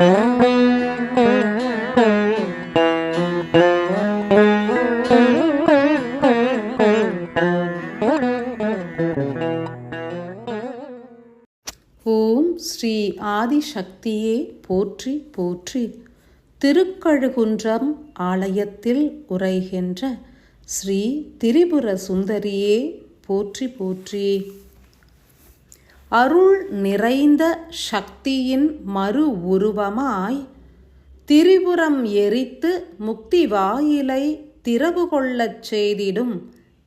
ஓம் ஸ்ரீ ஆதிசக்தியே போற்றி போற்றி. திருக்கழுகுன்றம் ஆலயத்தில் உரைகின்ற ஸ்ரீ திரிபுர சுந்தரியே போற்றி போற்றி. அருள் நிறைந்த சக்தியின் மறு உருவமாய் திரிபுரம் எரித்து முக்தி வாயிலை திறவு கொள்ளச் செய்திடும்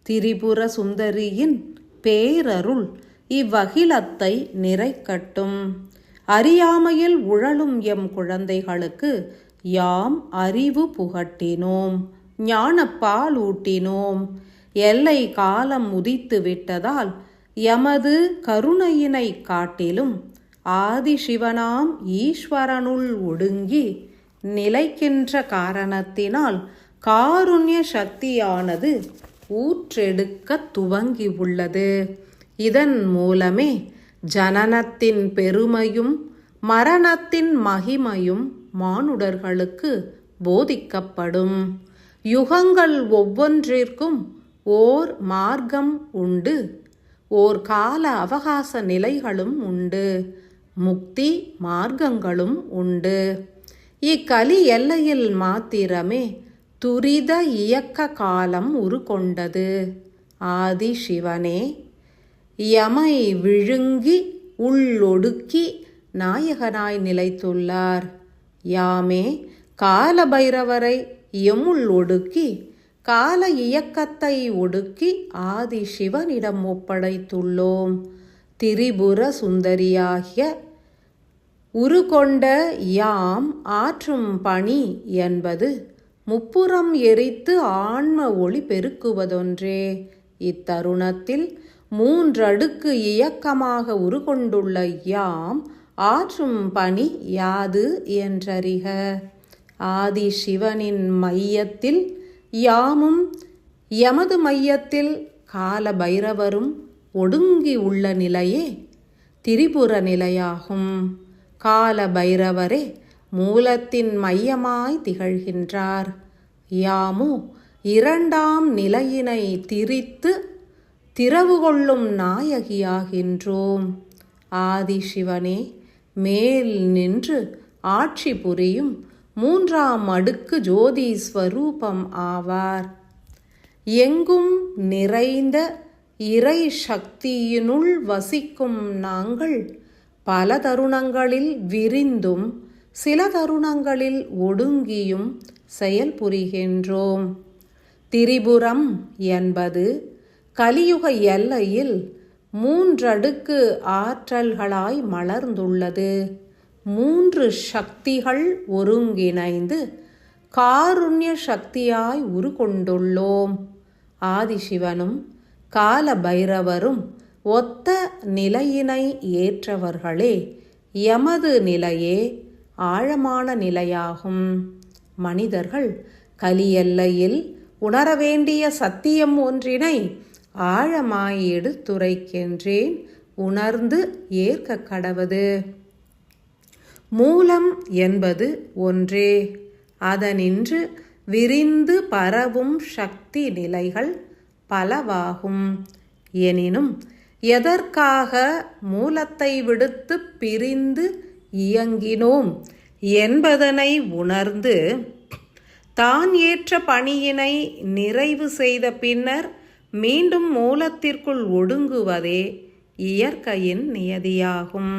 திரிபுர சுந்தரியின் பேரருள் இவ்வகிலத்தை நிறைக்கட்டும். அறியாமையில் உழலும் எம் குழந்தைகளுக்கு யாம் அறிவு புகட்டினோம் ஞானப்பால் ஊட்டினோம் எல்லை காலம் உதித்து விட்டதால் எமது கருணையினை காட்டிலும் ஆதிசிவனாம் ஈஸ்வரனுள் ஒடுங்கி நிலைக்கின்ற காரணத்தினால் காருண்ய சக்தியானது ஊற்றெடுக்க துவங்கி உள்ளது இதன் மூலமே ஜனனத்தின் பெருமையும் மரணத்தின் மகிமையும் மானுடர்களுக்கு போதிக்கப்படும். யுகங்கள் ஒவ்வொன்றிற்கும் ஓர் மார்க்கம் உண்டு. ஓர் கால அவகாச நிலைகளும் உண்டு முக்தி மார்க்கங்களும் உண்டு. இக்கலி எல்லையில் மாத்திரமே துரித இயக்க காலம் உருக்கொண்டது. ஆதி சிவனே யமை விழுங்கி உள்ளொடுக்கி நாயகனாய் நிலைத்துள்ளார். யாமே காலபைரவரை எமுள் ஒடுக்கி கால இயக்கத்தை ஒடுக்கி ஆதி சிவனிடம் ஒப்படைத்துள்ளோம். திரிபுர சுந்தரியாகிய உருகொண்ட யாம் ஆற்றும் பணி என்பது முப்புறம் எரித்து ஆன்ம ஒளி பெருக்குவதொன்றே. இத்தருணத்தில் மூன்றடுக்கு இயக்கமாக உருகொண்டுள்ள யாம் ஆற்றும் பணி யாது என்றறிக. ஆதி சிவனின் மையத்தில் யாமும் எமது மையத்தில் கால பைரவரும் ஒடுங்கி உள்ள நிலையே திரிபுர நிலையாகும். கால பைரவரே மூலத்தின் மையமாய் திகழ்கின்றார். யாமோ இரண்டாம் நிலையினை திரித்து திறவு கொள்ளும் நாயகியாகின்றோம். ஆதிசிவனே மேல் நின்று ஆட்சி புரியும் மூன்றாம் அடுக்கு ஜோதி ஸ்வரூபம் ஆவார். எங்கும் நிறைந்த இறை சக்தியினுள் வசிக்கும் நாங்கள் பல தருணங்களில் விரிந்தும் சில தருணங்களில் ஒடுங்கியும் செயல்புரிகின்றோம் திரிபுரம் என்பது கலியுக எல்லையில் மூன்றடுக்கு ஆற்றல்களாய் மலர்ந்துள்ளது. மூன்று சக்திகள் ஒருங்கிணைந்து காருண்ய சக்தியாய் உருகொண்டுள்ளோம். ஆதிசிவனும் கால பைரவரும் ஒத்த நிலையினை ஏற்றவர்களே எமது நிலையே ஆழமான நிலையாகும். மனிதர்கள் கலியெல்லையில் உணர வேண்டிய சத்தியம் ஒன்றினை ஆழமாய் எடுத்துரைக்கின்றேன் உணர்ந்து ஏற்க கடவது. மூலம் என்பது ஒன்றே. அதனின்று விரிந்து பரவும் சக்தி நிலைகள் பலவாகும். எனினும் எதற்காக மூலத்தை விடுத்து பிரிந்து இயங்கினோம் என்பதனை உணர்ந்து தான் ஏற்ற பணியினை நிறைவு செய்த பின்னர் மீண்டும் மூலத்திற்குள் ஒடுங்குவதே இயற்கையின் நியதியாகும்.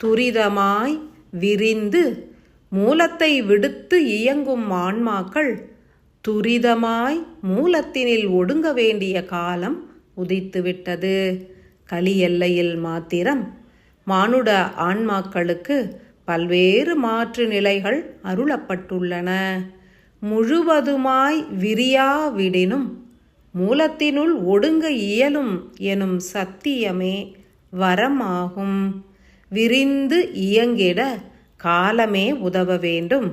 துரிதமாய் விரிந்து மூலத்தை விடுத்து இயங்கும் ஆன்மாக்கள் துரிதமாய் மூலத்தினில் ஒடுங்க வேண்டிய காலம் உதித்துவிட்டது. கலி எல்லையில் மாத்திரம் மானுட ஆன்மாக்களுக்கு பல்வேறு மாற்று நிலைகள் அருளப்பட்டுள்ளன. முழுவதுமாய் விரியாவிடினும் மூலத்தினுள் ஒடுங்க இயலும் எனும் சத்தியமே வரமாகும். விரிந்து இயங்கிட காலமே உதவ வேண்டும்.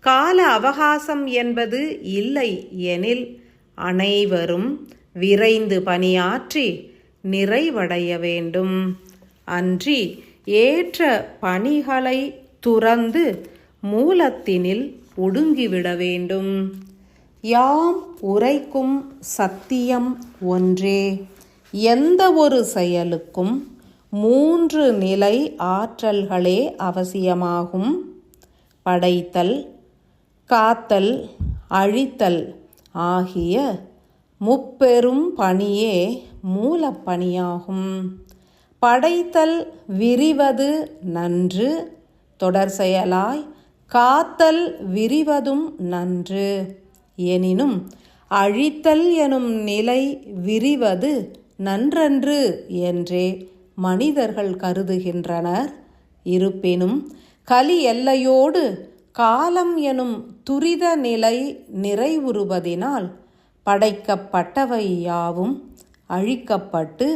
கால அவகாசம் என்பது இல்லை எனில் அனைவரும் விரைந்து பணியாற்றி நிறைவடைய வேண்டும். அன்றி ஏற்ற பணிகளை துறந்து மூலத்தினில் ஒடுங்கிவிட வேண்டும். யாம் உரைக்கும் சத்தியம் ஒன்றே. எந்த ஒரு செயலுக்கும் மூன்று நிலை ஆற்றல்களே அவசியமாகும். படைத்தல் காத்தல் அழித்தல் ஆகிய முப்பெரும் பணியே மூலப்பணியாகும். படைத்தல் விரிவது நன்று தொடர் செயலாய் காத்தல் விரிவதும் நன்று. எனினும் அழித்தல் எனும் நிலை விரிவது நன்றன்று என்றே மனிதர்கள் கருதுகின்றனர். இருப்பினும் கலி எல்லையோடு காலம் எனும் துரித நிலை நிறைவுறுவதினால் படைக்கப்பட்டவை யாவும் அழிக்கப்பட்டு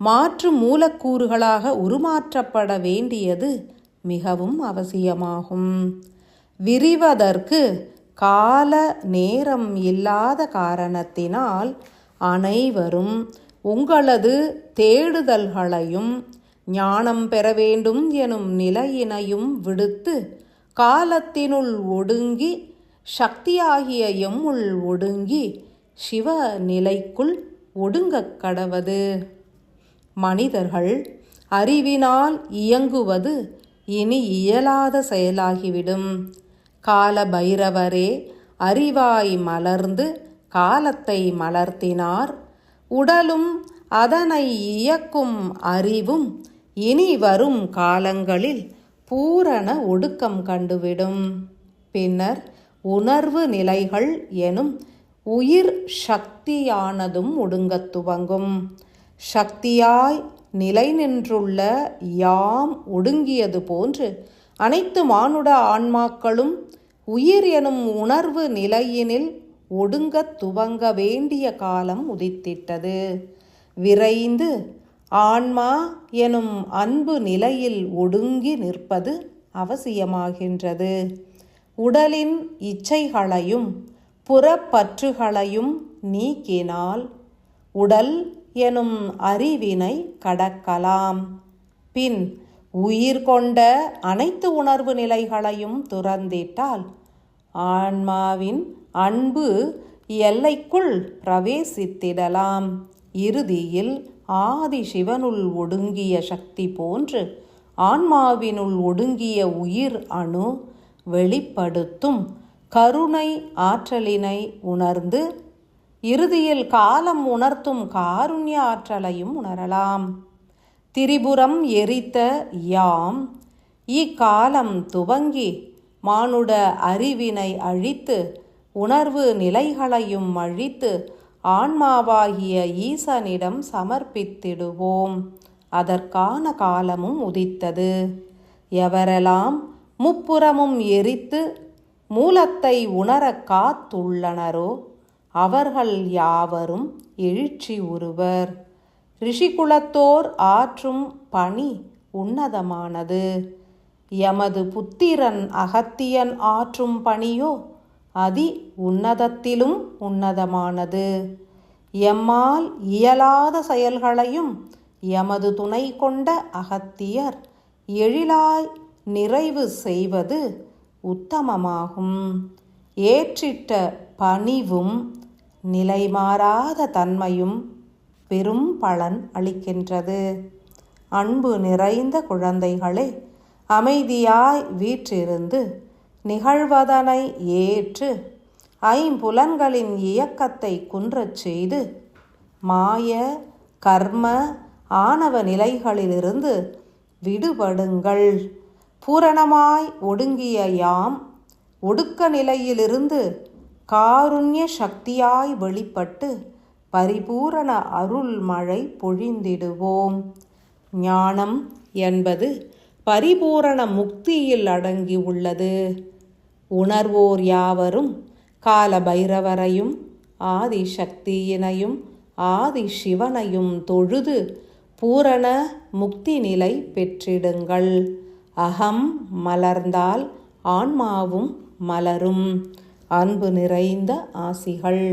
மாற்று மூலக்கூறுகளாக உருமாற்றப்பட வேண்டியது மிகவும் அவசியமாகும். விரிவதற்கு கால நேரம் இல்லாத காரணத்தினால் அனைவரும் உங்களது தேடுதல்களையும் ஞானம் பெற வேண்டும் எனும் நிலையினையும் விடுத்து காலத்தினுள் ஒடுங்கி சக்தியாகிய எம்முள் ஒடுங்கி சிவ நிலைக்குள் ஒடுங்கக் கடவது. மனிதர்கள் அறிவினால் இயங்குவது இனி இயலாத செயலாகிவிடும். கால பைரவரே அறிவாய் மலர்ந்து காலத்தை மலர்த்தினார் உடலும் அதனை இயக்கும் அறிவும் இனி வரும் காலங்களில் பூரண ஒடுக்கம் கண்டுவிடும். பின்னர் உணர்வு நிலைகள் எனும் உயிர் சக்தியானதும் ஒடுங்கத் துவங்கும். சக்தியாய் நிலை நின்றுள்ள யாம் ஒடுங்கியது போன்று அனைத்து மானுட ஆன்மாக்களும் உயிர் எனும் உணர்வு நிலையினில் ஒடுங்கத் துவங்க வேண்டிய காலம் உதித்திட்டது. விரைந்து ஆன்மா எனும் அன்பு நிலையில் ஒடுங்கி நிற்பது அவசியமாகின்றது. உடலின் இச்சைகளையும் புறப்பற்றுகளையும் நீக்கினால் உடல் எனும் அறிவினை கடக்கலாம். பின் உயிர் கொண்ட அனைத்து உணர்வு நிலைகளையும் துறந்திட்டால் ஆன்மாவின் அன்பு எல்லைக்குள் பிரவேசித்திடலாம். இறுதியில் ஆதி சிவனுள் ஒடுங்கிய சக்தி போன்று ஆன்மாவினுள் ஒடுங்கிய உயிர் அணு வெளிப்படுத்தும் கருணை ஆற்றலினை உணர்ந்து இறுதியில் காலம் உணர்த்தும் காருண்ய ஆற்றலையும் உணரலாம். திரிபுரம் எரித்த யாம் இக்காலம் துவங்கி மானுட அறிவினை அழித்து உணர்வு நிலைகளையும் அழித்து ஆன்மாவாகிய ஈசனிடம் சமர்ப்பித்திடுவோம். அதற்கான காலமும் உதித்தது. எவரெல்லாம் முப்புறமும் எரித்து மூலத்தை உணர காத்துள்ளனரோ அவர்கள் யாவரும் எழுச்சி உருவர். ரிஷிகுலத்தோர் ஆற்றும் பணி உன்னதமானது. எமது புத்திரன் அகத்தியன் ஆற்றும் பணியோ அதி உன்னதத்திலும் உன்னதமானது. எம்மால் இயலாத செயல்களையும் எமது துணை கொண்ட அகத்தியர் எழிலாய் நிறைவு செய்வது உத்தமமாகும். ஏற்றிட்ட பணிவும் நிலைமாறாத தன்மையும் பெரும் பலன் அளிக்கின்றது. அன்பு நிறைந்த குழந்தைகளே அமைதியாய் வீற்றிருந்து நிகழ்வதனை ஏற்று ஐம்புலன்களின் இயக்கத்தை குன்றச் செய்து மாய கர்ம ஆணவ நிலைகளிலிருந்து விடுபடுங்கள். பூரணமாய் ஒடுங்கிய யாம் ஒடுக்க நிலையிலிருந்து காருண்ய சக்தியாய் வெளிப்பட்டு பரிபூரண அருள் மழை பொழிந்திடுவோம். ஞானம் என்பது பரிபூரண முக்தியில் அடங்கி உள்ளது. உணர்வோர் யாவரும் கால பைரவரையும் ஆதி சக்தியினையும் ஆதி சிவனையும் தொழுது பூரண முக்தி நிலை பெற்றிடுங்கள். அகம் மலர்ந்தால் ஆன்மாவும் மலரும். அன்பு நிறைந்த ஆசிகள்.